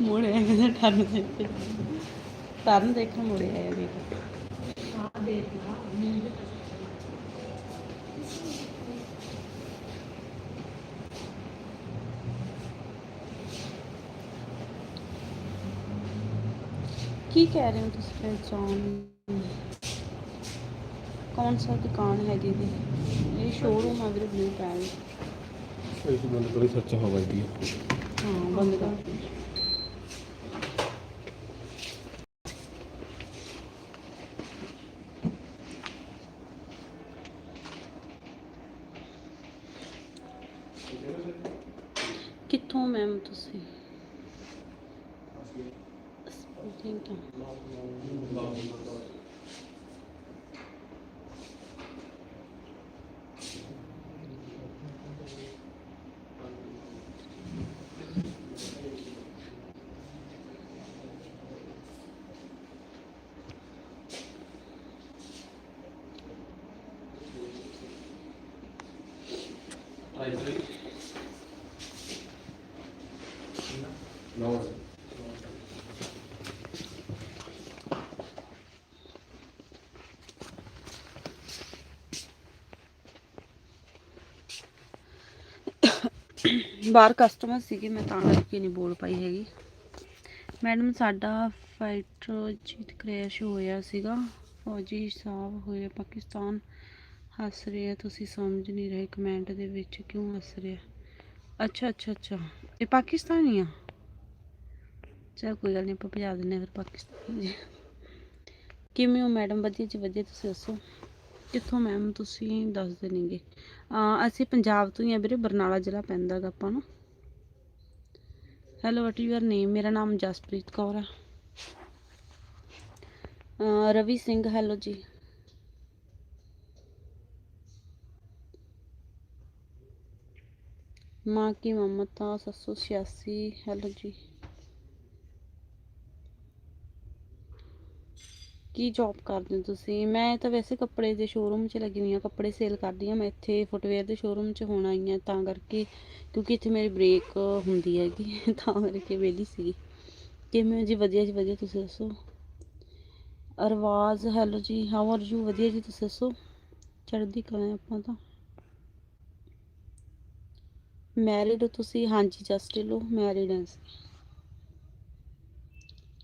ਮੋੜਿਆ ਇਹਦਾ ਟਰਨ ਦੇ ਟਰਨ ਦੇਖਣ ਮੋੜਿਆ ਹੈ ਦੇਖ ਆ ਕੀ ਕਹਿ ਰਹੇ ਹੋ ਤੁਸੀਂ ਪਹਿਚਾਨ ਕੌਣ ਸਾ ਦੁਕਾਨ ਹੈਗੀ ਦੀ ਇਹ ਸ਼ੋਰੂਮ ਆ ਵੀਰੇ ਬਲੂ ਪੈਲ ਇਸ ਬੰਦ ਕੋਲ ਸੱਚ ਹੋਵੇਗੀ। ਹਾਂ ਬੰਦ ਕਰ ਬਾਹਰ ਕਸਟਮਰ ਸੀਗੇ, ਮੈਂ ਤਾਂ ਕਰਕੇ ਨਹੀਂ ਬੋਲ ਪਾਈ ਹੈਗੀ। ਮੈਡਮ ਸਾਡਾ ਫਾਈਟਰ ਜੀਤ ਕ੍ਰੈਸ਼ ਹੋਇਆ ਸੀਗਾ। ਫੌਜੀ ਸਾਹਿਬ ਹੋਇਆ, ਪਾਕਿਸਤਾਨ ਹੱਸ ਰਿਹਾ। ਤੁਸੀਂ ਸਮਝ ਨਹੀਂ ਰਹੇ ਕਮੈਂਟ ਦੇ ਵਿੱਚ ਕਿਉਂ ਹੱਸ ਰਿਹਾ। ਅੱਛਾ ਅੱਛਾ ਅੱਛਾ। ਇਹ ਪਾਕਿਸਤਾਨੀ ਆ? ਚਲ ਕੋਈ ਗੱਲ ਨਹੀਂ ਆਪਾਂ ਭਜਾ ਦਿੰਦੇ ਹਾਂ ਫਿਰ ਪਾਕਿਸਤਾਨ ਜੀ। ਕਿਵੇਂ ਹੋ ਮੈਡਮ ਵਧੀਆ ਜੀ, ਵਧੀਆ। ਤੁਸੀਂ ਦੱਸੋ? ਕਿੱਥੋਂ ਮੈਮ ਤੁਸੀਂ ਦੱਸ ਦੇਣਗੇ? ਅਸੀਂ ਪੰਜਾਬ ਤੋਂ ਹੀ ਆ ਵੀਰੇ, ਬਰਨਾਲਾ ਜ਼ਿਲ੍ਹਾ ਪੈਂਦਾ ਗਾ ਆਪਾਂ ਨੂੰ। ਹੈਲੋ ਵਟ ਯੂਅਰ ਨੇਮ ਮੇਰਾ ਨਾਮ ਜਸਪ੍ਰੀਤ ਕੌਰ ਆ। ਰਵੀ ਸਿੰਘ ਹੈਲੋ ਜੀ। ਮਾਂ ਕੀ ਮਮਤਾ 786 ਹੈਲੋ ਜੀ। ਕੀ ਜੌਬ ਕਰਦੇ ਹੋ ਤੁਸੀਂ? ਮੈਂ ਤਾਂ ਵੈਸੇ ਕੱਪੜੇ ਦੇ ਸ਼ੋਰੂਮ 'ਚ ਲੱਗੀ ਹੋਈ ਹਾਂ, ਕੱਪੜੇ ਸੇਲ ਕਰਦੀ ਹਾਂ। ਮੈਂ ਇੱਥੇ ਫੁੱਟਵੇਅਰ ਦੇ ਸ਼ੋਰੂਮ 'ਚ ਹੁਣ ਆਈ ਹਾਂ ਤਾਂ ਕਰਕੇ, ਕਿਉਂਕਿ ਇੱਥੇ ਮੇਰੀ ਬ੍ਰੇਕ ਹੁੰਦੀ ਹੈਗੀ, ਤਾਂ ਕਰਕੇ ਵਿਹਲੀ ਸੀਗੀ। ਕਿਵੇਂ ਜੀ ਵਧੀਆ ਜੀ ਵਧੀਆ, ਤੁਸੀਂ ਦੱਸੋ? ਅਰਵਾਜ਼ ਹੈਲੋ ਜੀ ਹਾਊ ਆਰ ਯੂ ਵਧੀਆ ਜੀ, ਤੁਸੀਂ ਦੱਸੋ? ਚੜ੍ਹਦੀ ਕਲਾ ਆਪਾਂ ਤਾਂ। ਮੈਰਿਡ ਹੋ ਤੁਸੀਂ? ਹਾਂਜੀ ਜਸਟ ਲੋ ਮੈਰਿਡ ਹਾਂ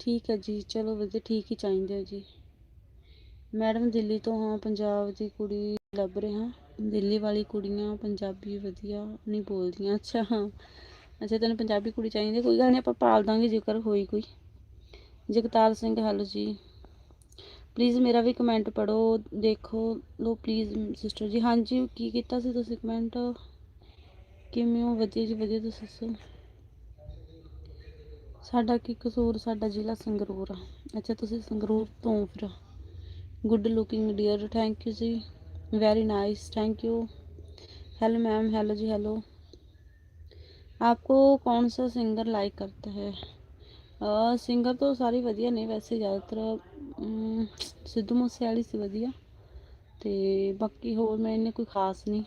ਠੀਕ ਹੈ ਜੀ, ਚਲੋ ਵਧੀਆ, ਠੀਕ ਹੀ ਚਾਹੀਦੇ ਹੋ ਜੀ। ਮੈਡਮ, ਦਿੱਲੀ ਤੋਂ ਹਾਂ, ਪੰਜਾਬ ਦੀ ਕੁੜੀ ਲੱਭ ਰਹੇ। ਹਾਂ ਦਿੱਲੀ ਵਾਲੀ ਕੁੜੀਆਂ ਪੰਜਾਬੀ ਵਧੀਆ ਨਹੀਂ ਬੋਲਦੀਆਂ। ਅੱਛਾ, ਹਾਂ। ਅੱਛਾ, ਤੈਨੂੰ ਪੰਜਾਬੀ ਕੁੜੀ ਚਾਹੀਦੀ ਕੋਈ ਗੱਲ ਨਹੀਂ, ਆਪਾਂ ਪਾਲ ਦਾਂਗੇ ਜੇਕਰ ਹੋਈ ਕੋਈ। ਜਗਤਾਰ ਸਿੰਘ ਹੈਲੋ ਜੀ। ਪਲੀਜ਼ ਮੇਰਾ ਵੀ ਕਮੈਂਟ ਪੜੋ ਦੇਖੋ। ਲੋ ਪਲੀਜ਼ ਸਿਸਟਰ ਜੀ, ਹਾਂਜੀ, ਕੀ ਕੀਤਾ ਸੀ ਤੁਸੀਂ ਕਮੈਂਟ ਕਿਵੇਂ ਹੋ? ਵਧੀਆ ਜੀ, ਵਧੀਆ, ਤੁਸੀਂ ਦੱਸੋ? ਸਾਡਾ ਕੀ ਕਸੂਰ? ਸਾਡਾ ਜ਼ਿਲ੍ਹਾ ਸੰਗਰੂਰ ਆ। ਅੱਛਾ, ਤੁਸੀਂ ਸੰਗਰੂਰ ਤੋਂ ਫਿਰ। good looking dear thank you ਜੀ very nice thank you hello ma'am hello ji hello आपको कौन सा सिंगर लाइक करता है ਸਿੰਗਰ ਤਾਂ ਸਾਰੇ ਵਧੀਆ ਨੇ ਵੈਸੇ ਜ਼ਿਆਦਾਤਰ ਅਮ, ਸਿੱਧੂ ਮੂਸੇਵਾਲੀ ਸੀ ਵਧੀਆ ਤੇ ਬਾਕੀ ਹੋਰ ਮੈਂ ਇਹਨੇ ਕੋਈ ਖਾਸ ਨਹੀਂ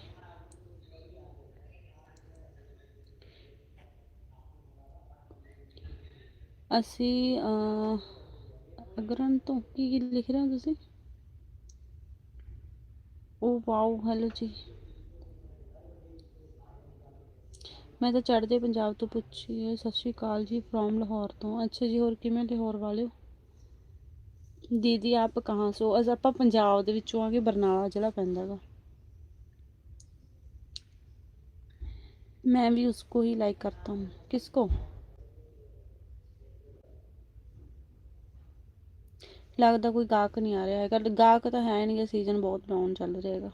ਅਸੀਂ ਅਹ, ਅਗਰਨ ਤੋਂ ਕੀ ਕੀ ਲਿਖ ਰਹੇ ਹੋ ਤੁਸੀਂ ਓ ਵਾਓ ਹੈਲੋ ਜੀ ਮੈਂ ਤਾਂ ਚੜ੍ਹਦੇ ਪੰਜਾਬ ਤੋਂ ਪੁੱਛੀ ਹੈ ਸਤਿ ਸ਼੍ਰੀ ਅਕਾਲ ਜੀ ਫਰੋਮ ਲਾਹੌਰ ਤੋਂ ਅੱਛਾ ਜੀ ਹੋਰ ਕਿਵੇਂ ਲਾਹੌਰ ਵਾਲਿਓ ਦੀਦੀ ਆਪ ਕਹਾਂ ਸੋ ਅਸ ਆਪਾਂ ਪੰਜਾਬ ਦੇ ਵਿੱਚੋਂ ਆਗੇ ਬਰਨਾਲਾ ਜ਼ਿਲ੍ਹਾ ਪੈਂਦਾ ਗਾ मैं भी उसको ही लाइक करता हूँ किसको ਲੱਗਦਾ ਕੋਈ ਗਾਹਕ ਨਹੀਂ ਆ ਰਿਹਾ ਹੈਗਾ ਗਾਹਕ ਤਾਂ ਹੈ ਨਹੀਂ ਸੀਜ਼ਨ ਬਹੁਤ ਡਾਊਨ ਚੱਲ ਰਿਹਾ ਹੈਗਾ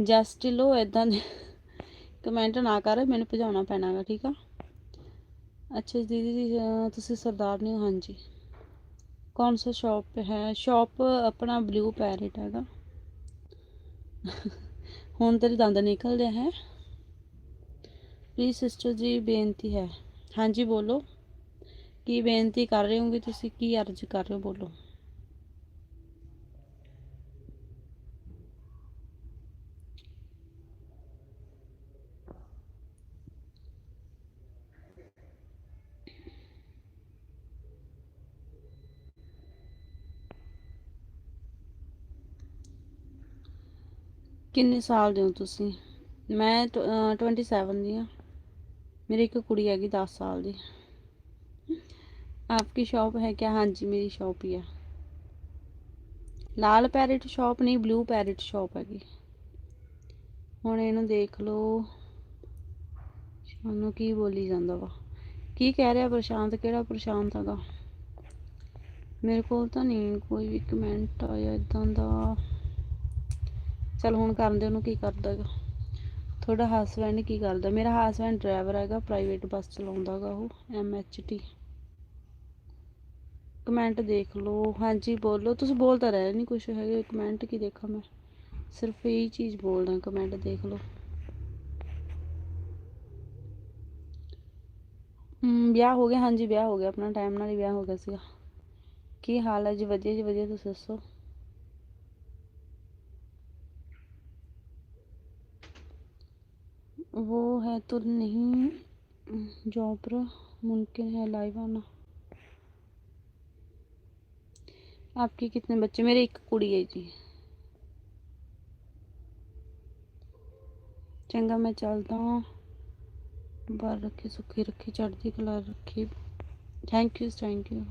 ਜਸਟ ਲੋ ਇਦਾਂ ਦੇ ਕਮੈਂਟ ਨਾ ਕਰ, ਮੈਨੂੰ ਭਜਾਉਣਾ ਪੈਣਾਗਾ, ਠੀਕ ਆ? ਅੱਛਾ ਦੀਦੀ ਜੀ ਤੁਸੀਂ ਸਰਦਾਰ ਨਹੀਂ ਹੋ ਹਾਂਜੀ। ਕੌਣ ਸਾ ਸ਼ਾਪ ਹੈ? ਸ਼ਾਪ ਆਪਣਾ ਬਲੂ ਪੈਰਟ ਹੈਗਾ। ਹੁਣ ਤੇਰੇ ਦੰਦ ਨਿਕਲਦੇ ਹੈ। ਪਲੀਜ਼ ਸਿਸਟਰ ਜੀ, ਬੇਨਤੀ ਹੈ। ਹਾਂਜੀ, ਬੋਲੋ। ਕੀ ਬੇਨਤੀ ਕਰ ਰਹੇ ਹੋਗੇ ਤੁਸੀਂ? ਕੀ ਅਰਜ਼ ਕਰ ਰਹੇ ਹੋ? ਬੋਲੋ। ਕਿੰਨੇ ਸਾਲ ਦੇ ਹੋ ਤੁਸੀਂ? ਮੈਂ ਟ- ਅਹ 27 ਦੀ ਹਾਂ। ਮੇਰੀ ਇੱਕ ਕੁੜੀ ਹੈਗੀ 10 ਸਾਲ ਦੀ। आपकी शॉप है क्या हाँ जी मेरी शॉप ही है ਲਾਲ ਪੈਰਟ ਸ਼ਾਪ ਨਹੀਂ ਬਲੂ ਪੈਰਟ ਸ਼ਾਪ ਹੈਗੀ ਹੁਣ ਇਹਨੂੰ ਦੇਖ ਲਓ ਸਾਨੂੰ ਕੀ ਬੋਲੀ ਜਾਂਦਾ ਵਾ ਕੀ ਕਹਿ ਰਿਹਾ ਪ੍ਰਸ਼ਾਂਤ ਕਿਹੜਾ ਪ੍ਰਸ਼ਾਂਤ ਹੈਗਾ ਮੇਰੇ ਕੋਲ ਤਾਂ ਨਹੀਂ ਕੋਈ ਵੀ ਕਮੈਂਟ ਆਇਆ ਇਦਾਂ ਦਾ ਚਲ ਹੁਣ ਕਰਨ ਦੇ ਉਹਨੂੰ ਕੀ ਕਰਦਾ ਹੈਗਾ ਤੁਹਾਡਾ ਹਸਬੈਂਡ ਕੀ ਕਰਦਾ ਮੇਰਾ ਹਸਬੈਂਡ ਡਰਾਈਵਰ ਹੈਗਾ ਪ੍ਰਾਈਵੇਟ ਬੱਸ ਚਲਾਉਂਦਾ ਹੈਗਾ ਉਹ ਐਮ ਐਚ ਟੀ ਕਮੈਂਟ ਦੇਖ ਲਓ ਹਾਂਜੀ ਬੋਲੋ ਤੁਸੀਂ ਬੋਲ ਤਾਂ ਰਹੇ ਨਹੀਂ ਕੁਝ ਹੈਗੇ ਕਮੈਂਟ ਕੀ ਦੇਖਾਂ ਮੈਂ ਸਿਰਫ ਇਹੀ ਚੀਜ਼ ਬੋਲਦਾ ਕਮੈਂਟ ਦੇਖ ਲਓ ਹਮ, ਵਿਆਹ ਹੋ ਗਿਆ ਹਾਂਜੀ ਵਿਆਹ ਹੋ ਗਿਆ ਆਪਣਾ ਟਾਈਮ ਨਾਲ ਹੀ ਵਿਆਹ ਹੋ ਗਿਆ ਸੀਗਾ ਕੀ ਹਾਲ ਹੈ ਜੀ ਵਧੀਆ ਜੀ ਵਧੀਆ ਤੁਸੀਂ ਦੱਸੋ वो है तो नहीं जॉब पर मुमकिन है लाइव आना आपके कितने बच्चे? मेरे एक कुड़ी है जी चंगा मैं चलता हूँ। बार रखी, सुखी रखी, चढ़ती कला रखी। थैंक यू थैंक यू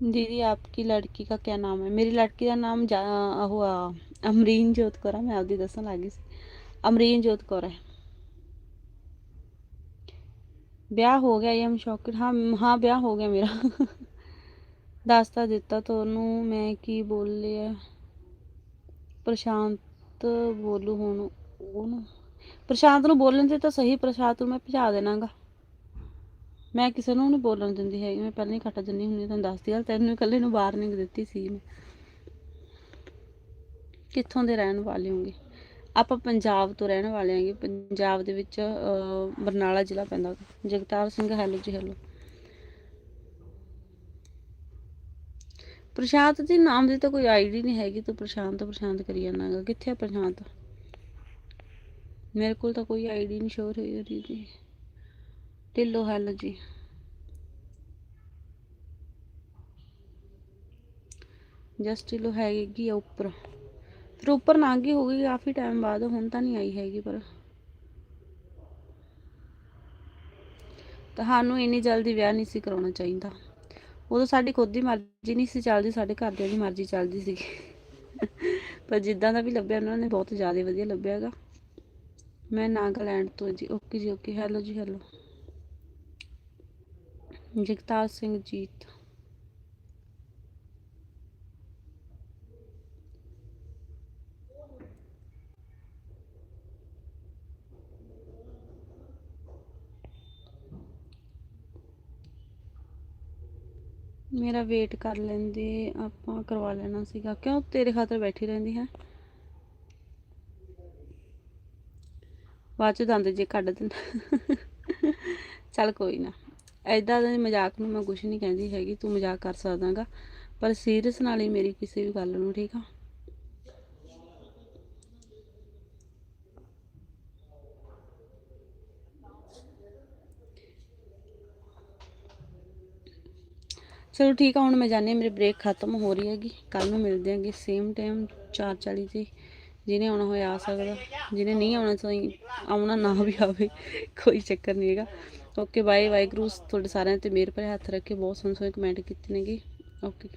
दीदी, आपकी लड़की का क्या नाम है? मेरी लड़की का नाम जा, हुआ अमरीन जोत कौर है। मैं आपदी दसन लगी अमरीन जोत कौर है। ਵਿਆਹ ਹੋ ਗਿਆ ਐਮ ਸ਼ੌਕਰ ਹਾਂ ਹਾਂ, ਵਿਆਹ ਹੋ ਗਿਆ ਮੇਰਾ। ਦੱਸ ਤਾਂ ਦਿੱਤਾ ਤੁਹਾਨੂੰ ਮੈਂ ਕੀ ਬੋਲਿਆ ਪ੍ਰਸ਼ਾਂਤ ਬੋਲੂ ਹੁਣ ਉਹਨੂੰ। ਪ੍ਰਸ਼ਾਂਤ ਨੂੰ ਬੋਲਣ ਤੇ ਤਾਂ ਸਹੀ, ਪ੍ਰਸ਼ਾਂਤ ਨੂੰ ਮੈਂ ਭਜਾ ਦੇਣਾਗਾ। ਮੈਂ ਕਿਸੇ ਨੂੰ ਨਹੀਂ ਬੋਲਣ ਦਿੰਦੀ ਹੈਗੀ, ਮੈਂ ਪਹਿਲਾਂ ਹੀ ਖੱਟ ਦਿੰਦੀ ਹੁੰਦੀ ਤੁਹਾਨੂੰ ਦੱਸਦੀ ਗੱਲ ਤੈਨੂੰ ਇਕੱਲੇ ਨੂੰ ਵਾਰਨਿੰਗ ਦਿੱਤੀ ਸੀ ਮੈਂ। ਕਿੱਥੋਂ ਦੇ ਰਹਿਣ ਵਾਲੇ ਹੋਗੇ ਆਪਾਂ ਪੰਜਾਬ ਤੋਂ ਰਹਿਣ ਵਾਲੇ ਹਾਂਗੇ ਪੰਜਾਬ ਦੇ ਵਿੱਚ ਬਰਨਾਲਾ ਜ਼ਿਲ੍ਹਾ ਪੈਂਦਾ ਜਗਤਾਰ ਸਿੰਘ ਹੈਲੋ ਜੀ ਹੈਲੋ। ਪ੍ਰਸ਼ਾਂਤ ਦੀ ਨਾਮ ਦੀ ਤਾਂ ਕੋਈ ਆਈਡੀ ਨਹੀਂ ਹੈਗੀ, ਤੂੰ ਪ੍ਰਸ਼ਾਂਤ ਪ੍ਰਸ਼ਾਂਤ ਕਰੀ ਜਾਂਦਾ ਕਿੱਥੇ ਆ ਪ੍ਰਸ਼ਾਂਤ? ਮੇਰੇ ਕੋਲ ਤਾਂ ਕੋਈ ਆਈਡੀ ਨਹੀਂ ਸ਼ੋਰ ਹੋਈ ਰਹੀ ਜੀ। ਢਿੱਲੋ ਹੈਲੋ ਜੀ। ਜਸਟ ਢਿੱਲੋ ਹੈਗੀ ਆ ਉੱਪਰ। ਫਿਰ ਉੱਪਰ ਹੋ ਗਈ ਕਾਫੀ ਟਾਈਮ ਬਾਅਦ, ਹੁਣ ਤਾਂ ਨਹੀਂ ਆਈ ਹੈਗੀ ਪਰ। ਤੁਹਾਨੂੰ ਇੰਨੀ ਜਲਦੀ ਵਿਆਹ ਨਹੀਂ ਸੀ ਕਰਾਉਣਾ ਚਾਹੀਦਾ। ਉਦੋਂ ਸਾਡੀ ਖੁਦ ਦੀ ਮਰਜ਼ੀ ਨਹੀਂ ਸੀ ਚੱਲਦੀ, ਸਾਡੇ ਘਰਦਿਆਂ ਦੀ ਮਰਜ਼ੀ ਚੱਲਦੀ ਸੀ। ਪਰ ਜਿੱਦਾਂ ਦਾ ਵੀ ਲੱਭਿਆ, ਉਹਨਾਂ ਨੇ ਬਹੁਤ ਜ਼ਿਆਦਾ ਵਧੀਆ ਲੱਭਿਆਗਾ ਮੈਂ ਨਾਗਾਲੈਂਡ ਤੋਂ ਜੀ, ਓਕੇ ਜੀ, ਓਕੇ ਹੈਲੋ ਜੀ ਹੈਲੋ ਜਗਤਾਰ ਸਿੰਘ ਜੀਤ। ਮੇਰਾ ਵੇਟ ਕਰ ਲੈਂਦੇ, ਆਪਾਂ ਕਰਵਾ ਲੈਣਾ ਸੀਗਾ। ਕਿਉਂ ਤੇਰੇ ਖਾਤਰ ਬੈਠੀ ਰਹਿੰਦੀ ਹੈ? ਬਾਅਦ ਚ ਦੰਦ ਜੇ ਕੱਢ ਦਿੰਦਾ। ਚੱਲ ਕੋਈ ਨਾ। ਐਦਾਂ ਦੇ ਮਜ਼ਾਕ ਨੂੰ ਮੈਂ ਕੁਝ ਨਹੀਂ ਕਹਿੰਦੀ ਹੈਗੀ, ਤੂੰ ਮਜ਼ਾਕ ਕਰ ਸਕਦਾਗਾ। ਪਰ ਸੀਰੀਅਸ ਨਾਲ ਹੀ ਮੇਰੀ ਕਿਸੇ ਵੀ ਗੱਲ ਨੂੰ, ਠੀਕ ਆ? ਚਲੋ ਠੀਕ ਆ, ਹੁਣ ਮੈਂ ਜਾਣੀ ਮੇਰੀ ਬ੍ਰੇਕ ਖਤਮ ਹੋ ਰਹੀ ਹੈਗੀ। ਕੱਲ ਨੂੰ ਮਿਲਦੇ ਆਂਗੇ ਸੇਮ ਟਾਈਮ 4:40 ਤੇ। ਜਿਹਨੇ ਆਉਣਾ ਹੋਇਆ ਆ ਸਕਦਾ, ਜਿਹਨੇ ਨਹੀਂ ਆਉਣਾ ਚਾਹੀ ਆਉਣਾ ਨਾ ਵੀ ਆਵੇ, ਕੋਈ ਚੱਕਰ ਨਹੀਂ ਹੈਗਾ। ਓਕੇ ਬਾਏ ਵਾਹਿਗੁਰੂ, ਤੁਹਾਡੇ ਸਾਰਿਆਂ ਤੇ ਮਿਹਰ ਭਰੇ ਹੱਥ ਰੱਖੇ, ਬਹੁਤ ਸੋਹਣੇ ਸੋਹਣੇ ਕਮੈਂਟ ਕੀਤੇ ਨੇਗੇ। ਓਕੇ